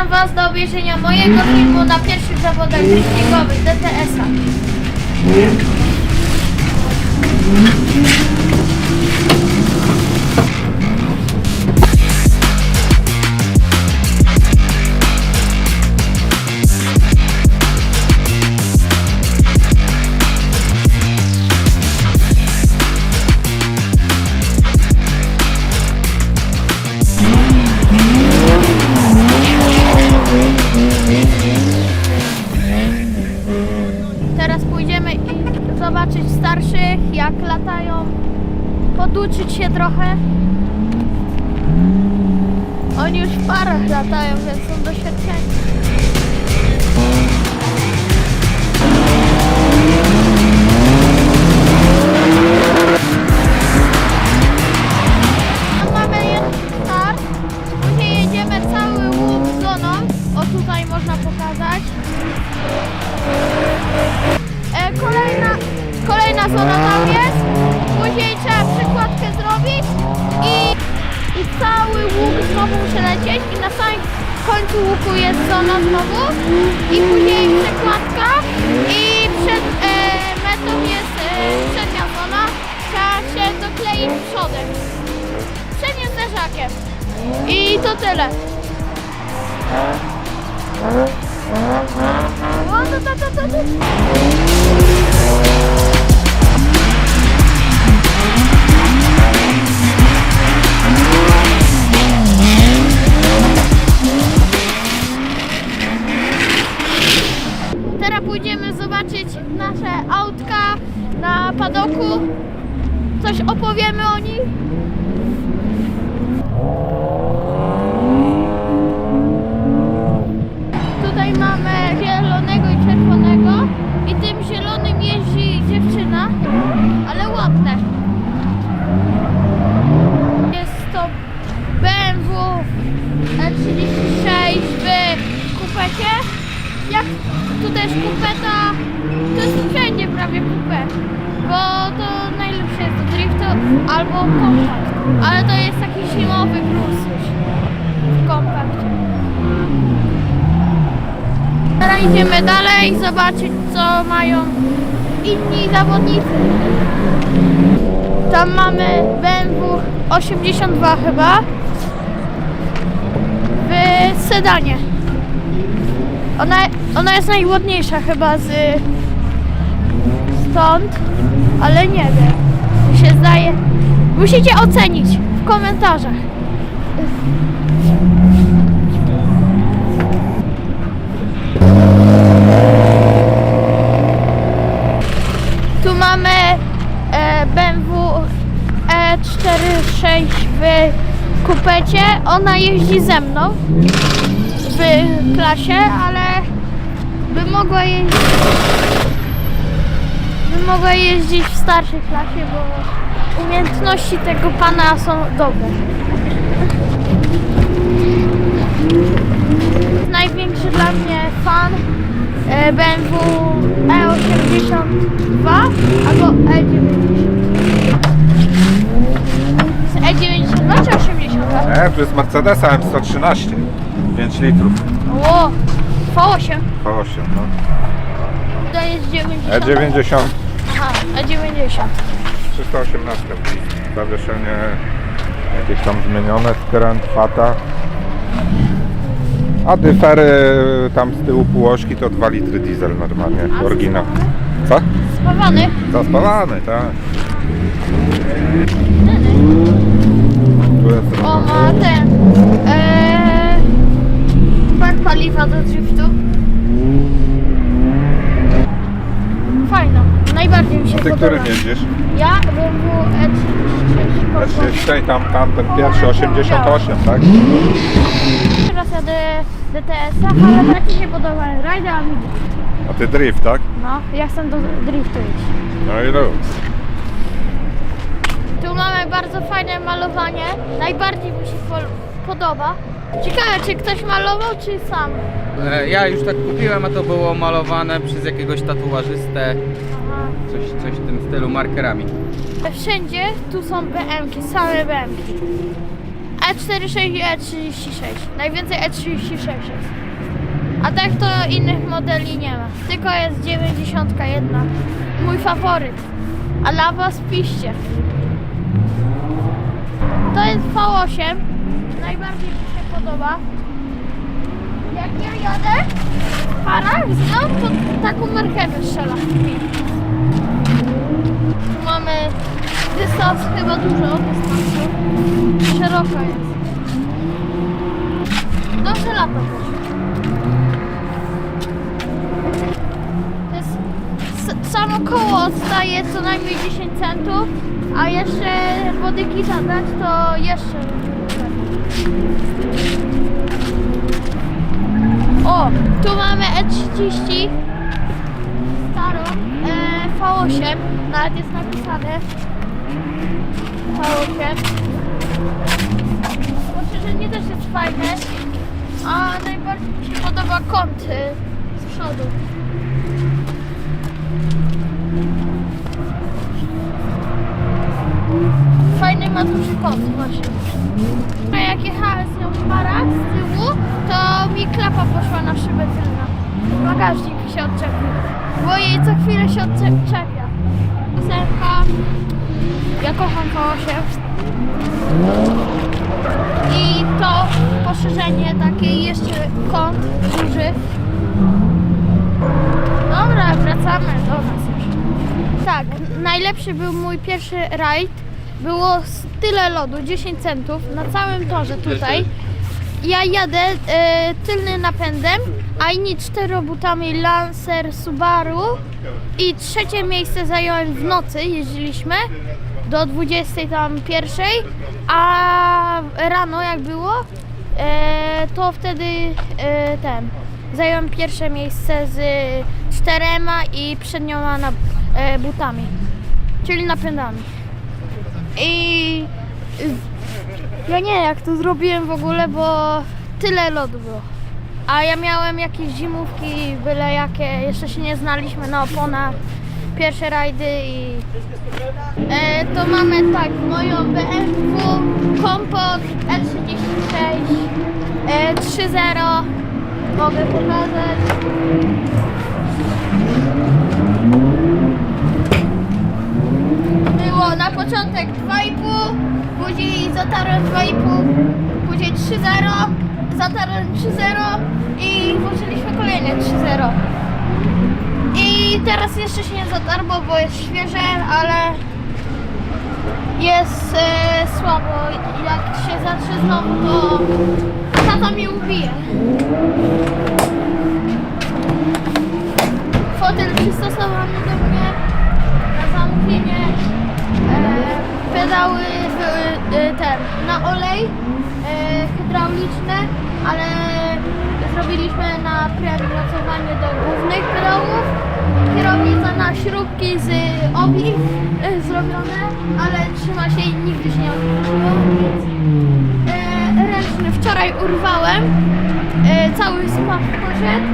Zapraszam Was do obejrzenia mojego filmu na pierwszych zawodach wyścigowych DTS-a. Łuku jest zona znowu i później przykładka i przed e, metą jest e, trzecia zona. Trzeba się dokleić przodem. Przednim zderzakiem. I to tyle. O, to, to, to, to, to. Idziemy dalej zobaczyć co mają inni zawodnicy. Tam mamy BMW 82 chyba w sedanie. Ona, ona jest najładniejsza chyba z stąd, ale nie wiem. Mi się zdaje. Musicie ocenić w komentarzach. Tu mamy e, BMW E46 w kupecie. Ona jeździ ze mną w klasie, ale by mogła jeździć by mogła jeździć w starszej klasie, bo umiejętności tego pana są dobre. Największy dla mnie fan e, BMW E82 albo E90. Z E92 czy 82? Nie, to jest Mercedesa M113. 5 litrów. O, V8. V8, no. To jest 90. E90. Aha, E90. 318. Zawieszenie jakieś tam zmienione, skręt, fata. A dyfery tam z tyłu półośki to 2 litry diesel normalnie, A oryginał. Co? Spawany. Zaspawany, tak. Jest O, ma ten. Eee, paliwa do driftu. Fajna. Najbardziej mi się Ty podoba. którym jeździsz? Ja BMW E36. Znaczy dzisiaj tam, tam ten pierwszy 88, tak? Teraz jadę DTS-a, ale tak mi się podoba. Rajda mi drift. A ty drift, tak? No, ja chcę do driftu iść. No i luz. Mamy bardzo fajne malowanie. Najbardziej mi się po- podoba. Ciekawe, czy ktoś malował, czy sam? E, Ja już tak kupiłem, a to było malowane przez jakiegoś tatuażystę, Aha. coś, coś w tym stylu markerami. Wszędzie tu są BM-ki, same BM-ki. E46 i E36. Najwięcej E36 jest. A tak to innych modeli nie ma. Tylko jest 91. Mój faworyt. A dla was piszcie. To jest V8. Najbardziej mi się podoba. Jak ja jadę w parach z to taką marchewę strzela. Tu mamy dystans chyba dużo dystansu. Szeroko jest. Dobrze lata też. To jest s- samo koło odstaje co najmniej 10 centów, a jeszcze wodyki zadać to jeszcze O, tu mamy E30 starą e, V8, nawet jest napisane. V8 Poszerzenie też jest fajne, a najbardziej mi się podoba kąt z przodu. 8. A jak jechałem z nią w parach z tyłu, to mi klapa poszła na szybę tylną. Bagażnik się odczepił, bo jej co chwilę się odczepia. serka, Ja kocham koło się. I to poszerzenie takie jeszcze kąt duży. Dobra, wracamy do nas już. Tak, najlepszy był mój pierwszy rajd było tyle lodu, 10 centów na całym torze tutaj. Ja jadę e, tylnym napędem, a inni czterobutami Lancer Subaru i trzecie miejsce zająłem w nocy, jeździliśmy do 20 tam pierwszej, a rano jak było, e, to wtedy e, ten, zająłem pierwsze miejsce z czterema i przednioma na, e, butami, czyli napędami. I ja nie wiem jak to zrobiłem w ogóle, bo tyle lodu było. A ja miałem jakieś zimówki, byle jakie, jeszcze się nie znaliśmy na oponach, pierwsze rajdy i e, to mamy tak, moją BMW Kompot E36 e, 3.0 mogę pokazać. Było na początek 2,5, później zatarłem 2,5, później 3,0, zatarłem 3,0 i włożyliśmy kolejne 3,0. I teraz jeszcze się nie zatarło, bo jest świeże, ale jest e, słabo. Jak się zatrze znowu, to tata mnie ubije. Fotel przystosowany do mnie na zamówienie. E, pedały były e, ten, na olej e, hydrauliczne, ale zrobiliśmy na premocowanie do głównych pedałów. Kierownica na śrubki z obi e, zrobione, ale trzyma się i nigdy się nie. E, ręczny wczoraj urwałem. E, cały spaw poszedł.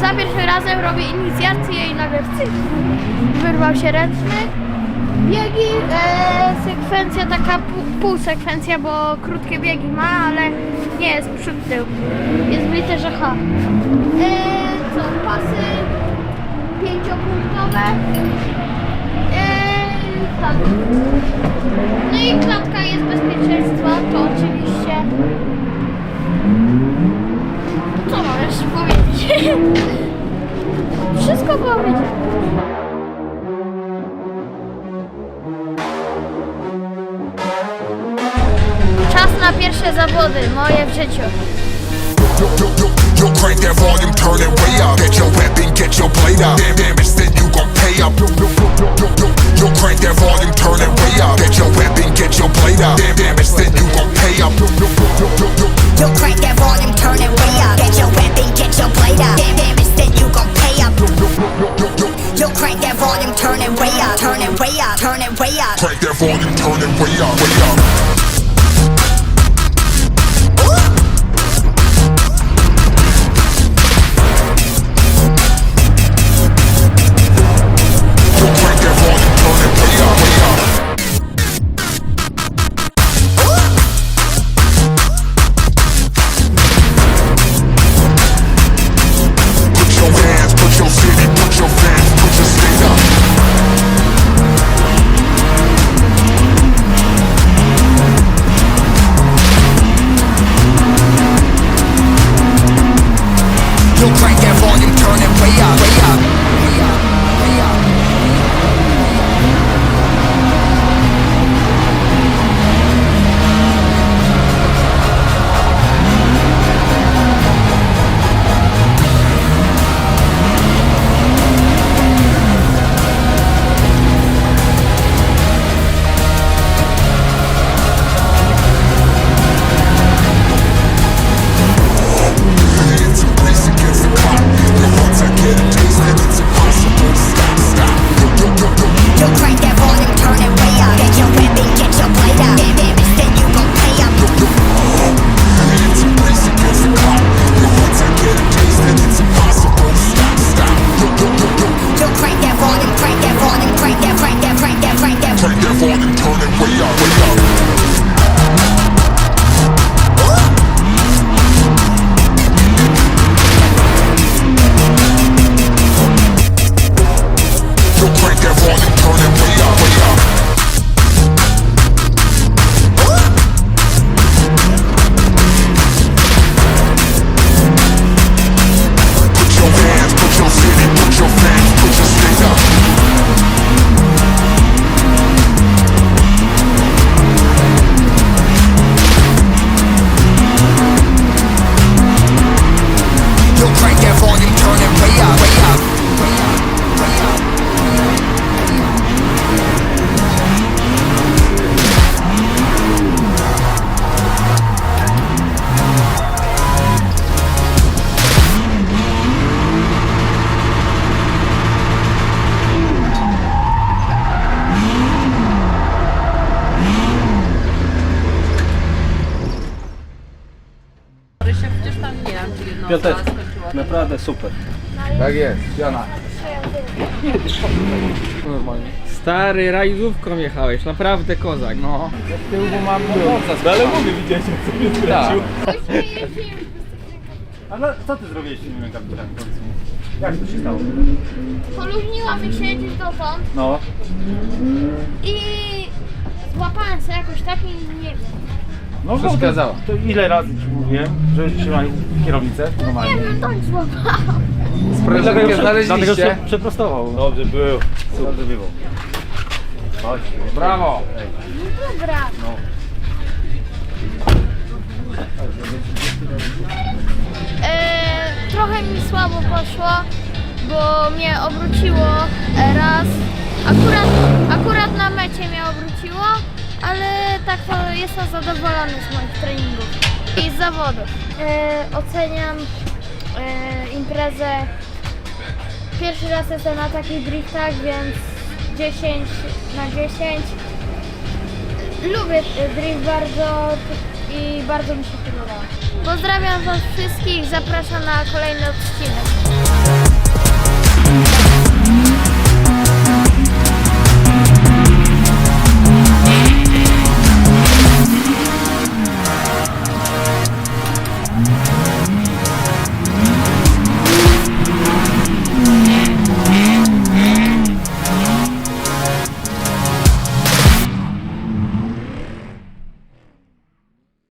Za pierwszym razem robię inicjację i nagle wyrwał się ręczny. Biegi, e, sekwencja taka pół, pół sekwencja, bo krótkie biegi ma, ale nie jest przód tył. Jest w literze H. E, co, pasy pięciopunktowe. E, tak. No i klatka jest bezpieczeństwa, to oczywiście. Co mam jeszcze powiedzieć? Wszystko powiedziałem. Na pierwsze zawody, moje w życiu. Yo, crank that volume, turn it way up. Get your weapon, get your blade out. Damn, damage, then you gon' pay up. Yo, yo, yo, yo, yo, yo, crank that volume, turn it way up. Get your weapon, get your blade out. Damn, damage, then you gon' pay up. Yo, yo, yo, yo, yo, yo. Crank that volume, turn it way up. Get your weapon, get your blade out. Damn, damn, instead you gon' pay up. Yo, yo, yo, yo, yo. Yo, crank that volume, turn it way up. Turn it way up. Turn it way up. Crank that volume, turn it way up, way up. Piąteczka. Naprawdę super. Tak jest, Jana. Stary, rajdówką jechałeś, naprawdę kozak. No, z tyłu mam. No ale mówię, widzieliście co mnie skręcił. Później jeździłem A no, co ty zrobiłeś z tym kapitanem w końcu? Jak to się stało? Poluźniła mi się gdzieś dotąd No. i złapałem się jakoś tak i nie wiem. No Przeszkadzała. To, to ile razy ci mówiłem, że trzymaj kierownicę Nie normalnie. wiem, tak złapałam. Sprężynkę Dlatego się znaleźliście. przeprostował. Dobrze był. Dobrze było. Chodź. Brawo. Dobra. E, trochę mi słabo poszło, bo mnie obróciło e, raz. Akurat, akurat na mecie mnie obróciło, ale tak to jestem zadowolony z moich treningów i z zawodów. E, oceniam e, imprezę. Pierwszy raz jestem na takich driftach, więc 10 na 10. Lubię drift bardzo i bardzo mi się podoba. Pozdrawiam Was wszystkich, zapraszam na kolejny odcinek.